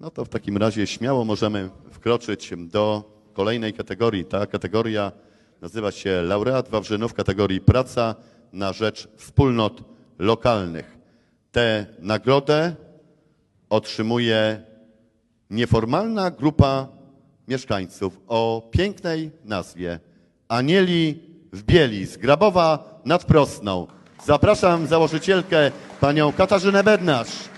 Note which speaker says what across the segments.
Speaker 1: No to w takim razie śmiało możemy wkroczyć do kolejnej kategorii. Ta kategoria nazywa się laureat Wawrzynów kategorii praca na rzecz wspólnot lokalnych. Tę nagrodę otrzymuje nieformalna grupa mieszkańców o pięknej nazwie Anieli w Bieli z Grabowa nad Prosną. Zapraszam założycielkę panią Katarzynę Bednarz.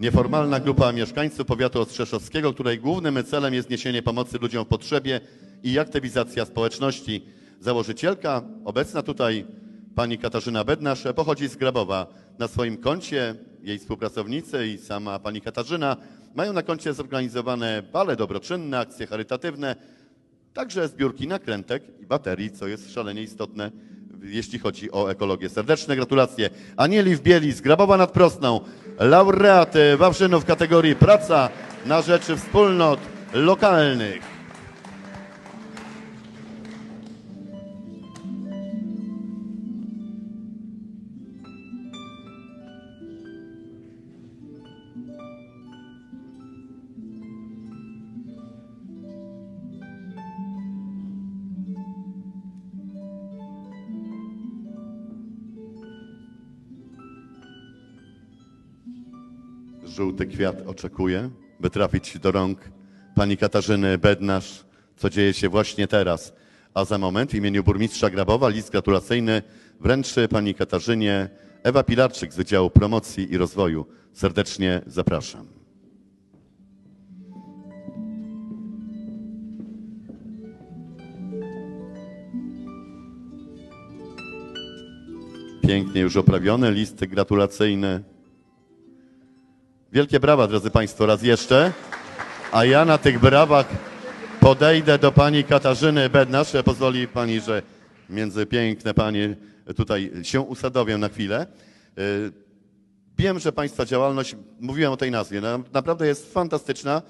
Speaker 1: Nieformalna grupa mieszkańców powiatu ostrzeszowskiego, której głównym celem jest niesienie pomocy ludziom w potrzebie i aktywizacja społeczności. Założycielka, obecna tutaj pani Katarzyna Bednarz, pochodzi z Grabowa. Na swoim koncie jej współpracownicy i sama pani Katarzyna mają na koncie zorganizowane bale dobroczynne, akcje charytatywne, Także zbiórki nakrętek i baterii, co jest szalenie istotne, jeśli chodzi o ekologię. Serdeczne gratulacje. Anieli w Bieli z Grabowa nad Prosną, laureat Wawrzynów w kategorii praca na rzecz wspólnot lokalnych. Żółty kwiat oczekuje, by trafić do rąk pani Katarzyny Bednarz, co dzieje się właśnie teraz. A za moment w imieniu burmistrza Grabowa list gratulacyjny wręczy pani Katarzynie Ewa Pilarczyk z Wydziału Promocji i Rozwoju. Serdecznie zapraszam. Pięknie już oprawiony list gratulacyjny. Wielkie brawa, drodzy Państwo, raz jeszcze. A ja na tych brawach podejdę do pani Katarzyny Bednarz. Pozwoli pani, że między piękne panie tutaj się usadowię na chwilę. Y, Wiem, że Państwa działalność, mówiłem o tej nazwie, na- naprawdę jest fantastyczna.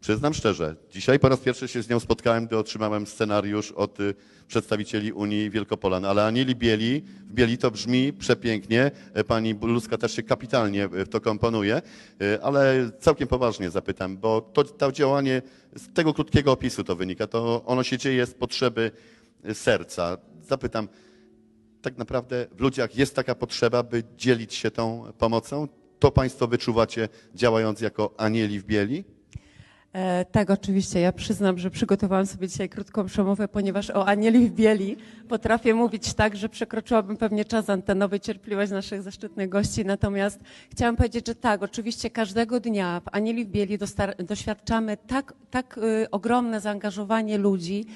Speaker 1: Przyznam szczerze, dzisiaj po raz pierwszy się z nią spotkałem, gdy otrzymałem scenariusz od y, przedstawicieli Unii Wielkopolan. Ale Anieli Bieli, w Bieli to brzmi przepięknie. E, Pani Buluska też się kapitalnie w to komponuje. Y, Ale całkiem poważnie zapytam, bo to, to działanie, z tego krótkiego opisu to wynika, to ono się dzieje z potrzeby y, serca. Zapytam, tak naprawdę w ludziach jest taka potrzeba, by dzielić się tą pomocą? To Państwo wyczuwacie działając jako anieli w bieli?
Speaker 2: E, tak, oczywiście. Ja przyznam, że przygotowałam sobie dzisiaj krótką przemowę, ponieważ o Anieli w Bieli potrafię mówić tak, że przekroczyłabym pewnie czas antenowy, cierpliwość naszych zaszczytnych gości. Natomiast chciałam powiedzieć, że tak, oczywiście każdego dnia w Anieli w Bieli doświadczamy tak, tak y, ogromne zaangażowanie ludzi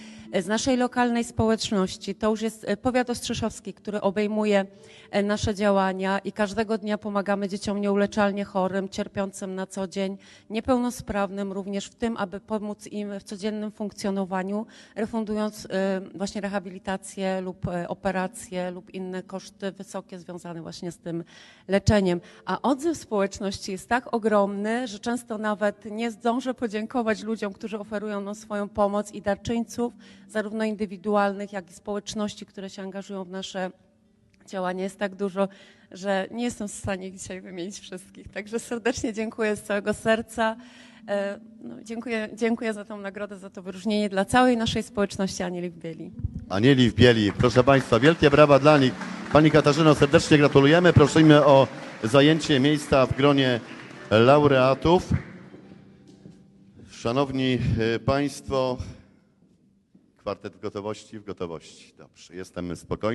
Speaker 2: z naszej lokalnej społeczności. To już jest e, powiat ostrzeszowski, który obejmuje e, nasze działania i każdego dnia pomagamy dzieciom nieuleczalnie chorym, cierpiącym na co dzień, niepełnosprawnym również w tym, aby pomóc im w codziennym funkcjonowaniu, refundując e, właśnie rehabilitację lub e, operacje lub inne koszty wysokie związane właśnie z tym leczeniem. A odzew społeczności jest tak ogromny, że często nawet nie zdążę podziękować ludziom, którzy oferują nam swoją pomoc i darczyńców, zarówno indywidualnych, jak i społeczności, które się angażują w nasze działania jest tak dużo, że nie jestem w stanie dzisiaj wymienić wszystkich. Także serdecznie dziękuję z całego serca. E, No, dziękuję, dziękuję za tą nagrodę, za to wyróżnienie dla całej naszej społeczności Anieli w Bieli.
Speaker 1: Anieli w bieli. Proszę Państwa, wielkie brawa dla nich. Pani Katarzyno, serdecznie gratulujemy. Prosimy o zajęcie miejsca w gronie laureatów. Szanowni y, Państwo, kwartet w gotowości, w gotowości. Dobrze, jestem spokojny.